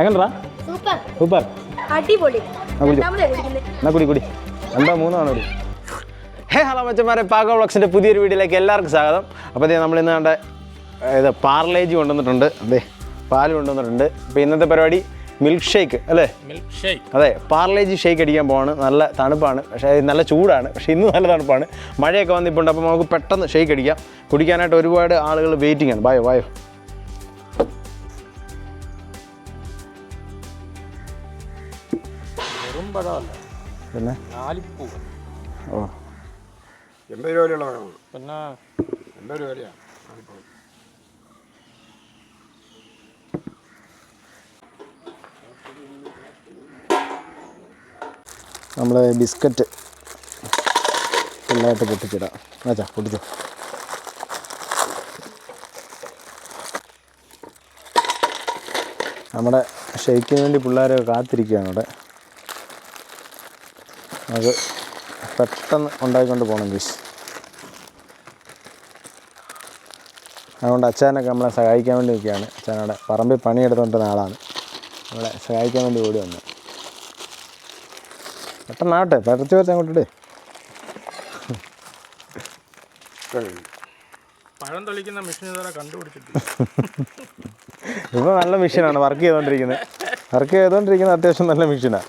എങ്ങനെടാ super. Super. അടിപൊളി. എന്നാ കുടി. കുടി രണ്ടോ മൂന്നോ ആണ് കുടി. ഹേ ഹലോ മച്ചന്മാരെ പാക വ്ളോഗ്സിന്റെ പുതിയൊരു വീഡിയോയിലേക്ക് എല്ലാവർക്കും സ്വാഗതം. അപ്പോൾ ഇതേ നമ്മൾ ഇന്ന് കണ്ട ഇത് പാർലേജ് കൊണ്ടുവന്നിട്ടുണ്ട്. അതെ പാൽ കൊണ്ടുവന്നിട്ടുണ്ട്. അപ്പോൾ ഇന്നത്തെ പരിപാടി മിൽക്ക് ഷേക്ക് അല്ലേ? മിൽക്ക് ഷേക്ക് അതെ പാർലേജ് ഷേക്ക് അടിക്കാൻ പോവാണ്. നല്ല തണുപ്പാണ്. പക്ഷേ നല്ല ചൂടാണ്. പക്ഷേ ഇന്ന് നല്ല തണുപ്പാണ്. മഴയൊക്കെ വന്നിപ്പോണ്ട് അപ്പോൾ നമുക്ക് പെട്ടെന്ന് ഷേക്ക് അടിക്കാം. കുടിക്കാനായിട്ട് ഒരുപാട് ആളുകൾ വെയിറ്റിംഗ് ആണ്. വായോ വായോ. പഴമല്ല പിന്നെ? നാലിപ്പൂ ഓ. എൺപത് രൂപ വിലയുള്ള വേണം പിന്നെ? എൺപത് രൂപ വിലയാണ് നമ്മൾ ബിസ്ക്കറ്റ് ഫുള്ളായിട്ട് പൊട്ടിച്ചിടാം. അച്ഛാ പൊട്ടിച്ചോ. നമ്മുടെ ഷെയ്ക്കിന് വേണ്ടി പിള്ളേരെ കാത്തിരിക്കുകയാണ് ഇവിടെ അത് പെട്ടെന്ന് ഉണ്ടാക്കിക്കൊണ്ട് പോകണം ഗീസ് അതുകൊണ്ട് അച്ഛനൊക്കെ നമ്മളെ സഹായിക്കാൻ വേണ്ടി നിൽക്കുകയാണ്. അച്ഛനവിടെ പറമ്പിൽ പണിയെടുത്തുകൊണ്ടിരുന്ന ആളാണ്. നമ്മളെ സഹായിക്കാൻ വേണ്ടി ഓടി വന്നു. പെട്ടെന്നാവട്ടെ പരത്തി വെച്ച് അങ്ങോട്ട് ഇട്. പഴം തൊളിക്കുന്ന മെഷീൻ ഇതുവരെ കണ്ടുപിടിച്ചിട്ട് ഇപ്പോൾ നല്ല മെഷീനാണ് വർക്ക് ചെയ്തുകൊണ്ടിരിക്കുന്നത് വർക്ക് ചെയ്തുകൊണ്ടിരിക്കുന്നത് അത്യാവശ്യം നല്ല മെഷീനാണ്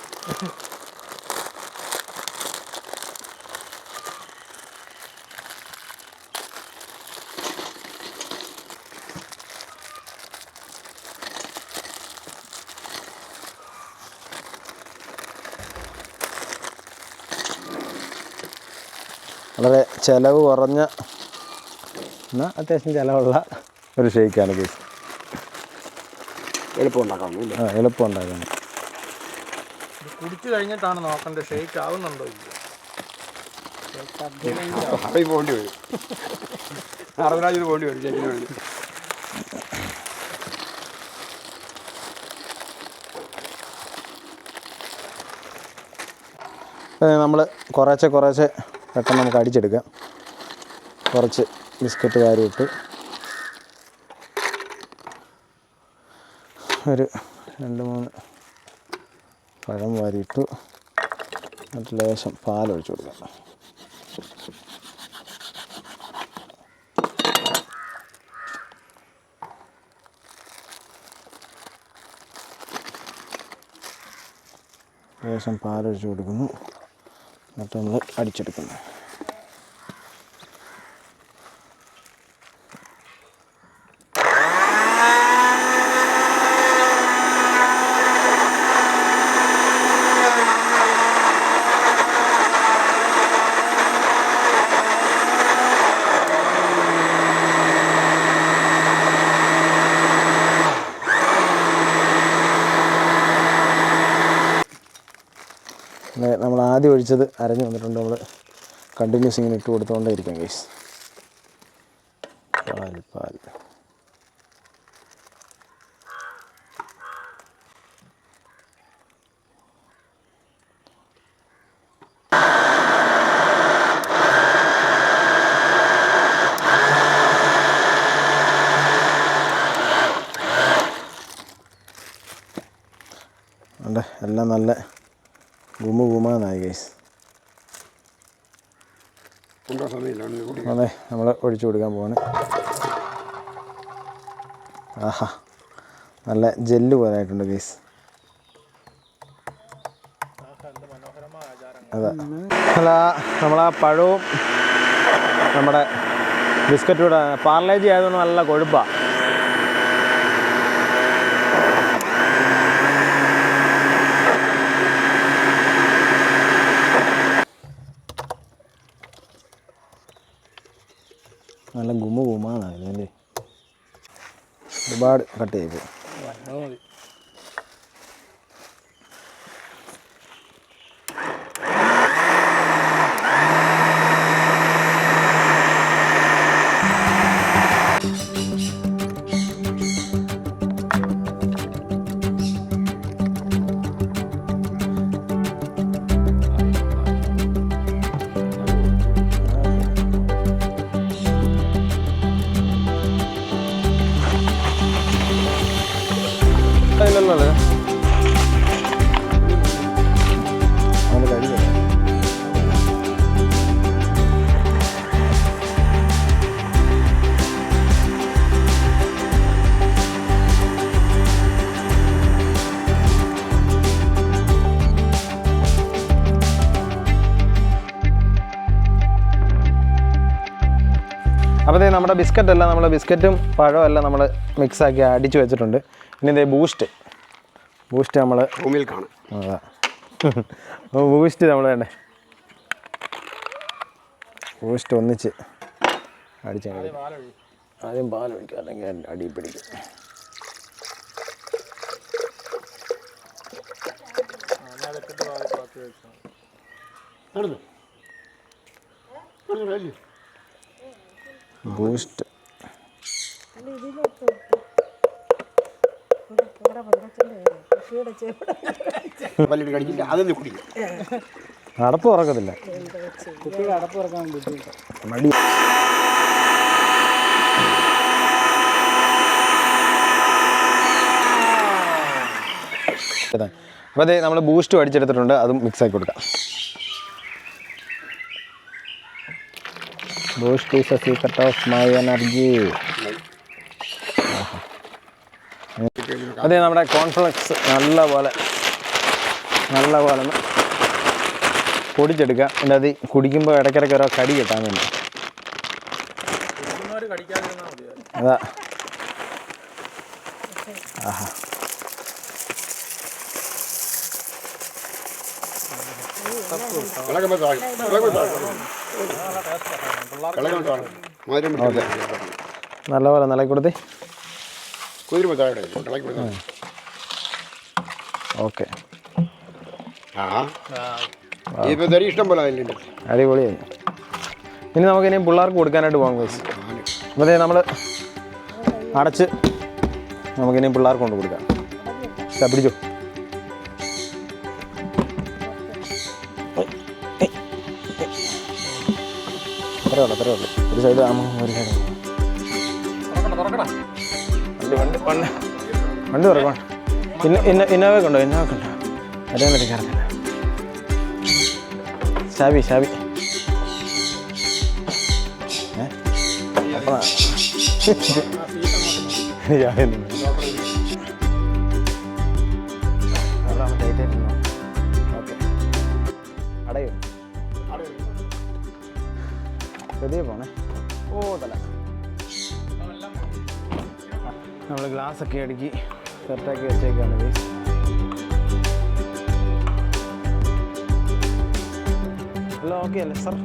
വളരെ ചിലവ് കുറഞ്ഞ എന്നാൽ അത്യാവശ്യം ചിലവുള്ള ഒരു ഷേക്കാണ് കേസ്. എളുപ്പം ഉണ്ടാക്കാം ആ എളുപ്പം ഉണ്ടാക്കാൻ ഇത് കുടിച്ചു കഴിഞ്ഞിട്ടാണ് നോക്കേണ്ടത് ഷേക്ക് ആവുന്നുണ്ടോ ഇല്ല പോകേണ്ടി വരും. അറുപതിനായിരം പോകേണ്ടി വരും ചേച്ചിന് വേണ്ടി. നമ്മൾ കുറേശ്ശെ കുറേശ്ശെ പെട്ടെന്ന് നമുക്ക് അടിച്ചെടുക്കാം. കുറച്ച് ബിസ്ക്കറ്റ് വാരി ഇട്ട്. ഒരു രണ്ട് മൂന്ന് പഴം വാരിയിട്ടു എന്നിട്ട് ലേശം പാലൊഴിച്ചു കൊടുക്കാം. ലേശം പാലൊഴിച്ചു കൊടുക്കുന്നു. എന്നിട്ട് നമ്മൾ അടിച്ചെടുക്കുന്നു പിന്നെ നമ്മൾ ആദ്യം ഒഴിച്ചത് അരഞ്ഞു വന്നിട്ടുണ്ട്. നമ്മൾ കണ്ടിന്യൂസ് ഇങ്ങനെ ഇട്ട് കൊടുത്തുകൊണ്ടേ ഇരിക്കാം ഗൈസ് പാൽ പാൽ. എല്ലാം നല്ല ഗുമ ഗുമാന്നായി ഗൈസ് അതെ നമ്മൾ ഒഴിച്ചു കൊടുക്കാൻ പോവാണ്. ആഹാ നല്ല ജെല്ല് പോലെ ആയിട്ടുണ്ട് ഗൈസ് അതെ. അല്ല നമ്മളാ പഴവും നമ്മുടെ ബിസ്ക്കറ്റ് കൂടെ പാർലേജി ആയതുകൊണ്ട് നല്ല കൊഴുപ്പാണ് നല്ല ഗുമ്മ ഗുമാന്നായിരുന്നു അല്ലേ ഒരുപാട് കട്ട് ചെയ്തു. നമ്മുടെ ബിസ്ക്കറ്റ് എല്ലാം നമ്മൾ ബിസ്ക്കറ്റും പഴവും എല്ലാം നമ്മൾ മിക്സാക്കി അടിച്ച് വെച്ചിട്ടുണ്ട്. ഇനി ഇതേ ബൂസ്റ്റ് ബൂസ്റ്റ് നമ്മൾ റൂമിൽ കാണാം. അതാ. ബൂസ്റ്റ് നമ്മൾ വേണ്ടേ ബൂസ്റ്റ് ഒന്നിച്ച് അടിച്ചു ആദ്യം പാലൊഴിക്കുക അല്ലെങ്കിൽ അടി പിടിക്കും. ബൂസ്റ്റ്. നടപ്പ് അതൊന്ന് കുടിക്കും അടപ്പ് തുറക്കത്തില്ല അപ്പോൾ അതെ നമ്മൾ ബൂസ്റ്റ് അടിച്ചെടുത്തിട്ടുണ്ട് അതും മിക്സ് ആക്കി കൊടുക്കാം. Boost is a secret of my energy. അതെ നമ്മുടെ കോൺഫ്ലക്സ് നല്ല പോലെ നല്ല പോലെ ഒന്ന് പൊടിച്ചെടുക്കുക. എന്റെ അത് കുടിക്കുമ്പോൾ ഇടയ്ക്കിടയ്ക്ക് ഓരോ കടി കിട്ടാൻ വേണ്ടി. അതാ. ഇളകുമ്പോൾ പോലെ നിലക്കി കൊടുത്തി. ഓക്കെ. ആ ഇനി നമുക്ക് അടിപൊളിയായി ഇനി പിള്ളേർക്ക് കൊടുക്കാനായിട്ട് പോകാം ഗൈസ് അതെ നമ്മൾ അടച്ച് നമുക്കിനി പിള്ളേർക്ക് കൊണ്ട് കൊടുക്കാം. പിടിച്ചോ. അത്രേ ഉള്ളൂ അത്രേ ഉള്ളൂ. ഒരു സൈഡ് ആകുമ്പോൾ ഒരു സൈഡ് വണ്ടി വണ്ടി വണ്ടി വണ്ടി തുറക്കണം? ഇന്ന ഇന്ന ഇന്നോവ ഉണ്ടോ? ഇന്നോവ ഉണ്ടോ? അതേ പറ്റി കയറത്തില്ല ഷാബി ഷാബി. ഏ? അപ്പളാ. പതിയെ പോണേ ഓ തല നമ്മൾ ഗ്ലാസ് ഒക്കെ അടുക്കി സെറ്റാക്കി വെച്ചേക്കാണ് ഗൈസ് എല്ലാം ഓക്കെ അല്ലേ സർ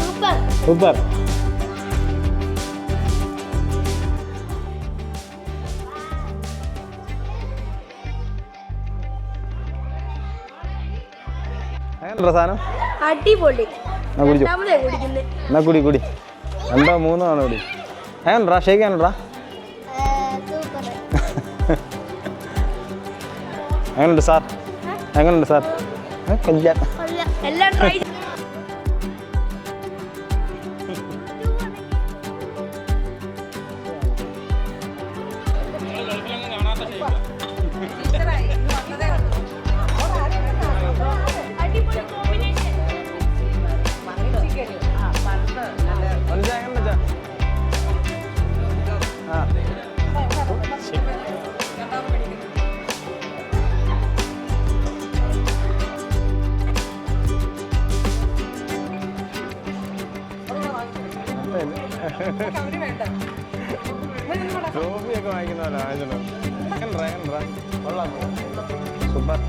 സൂപ്പർ. സൂപ്പർ. എങ്ങനെടാ സാധനം. അടിപൊളി. എന്നാ കുടി കുടി. രണ്ടോ മൂന്നോ ആണ് കുടി. ഷേക്ക് എങ്ങനെയുണ്ട് സാർ? എങ്ങനെയുണ്ട് സാർ? കല്യാണം സൂപ്പർ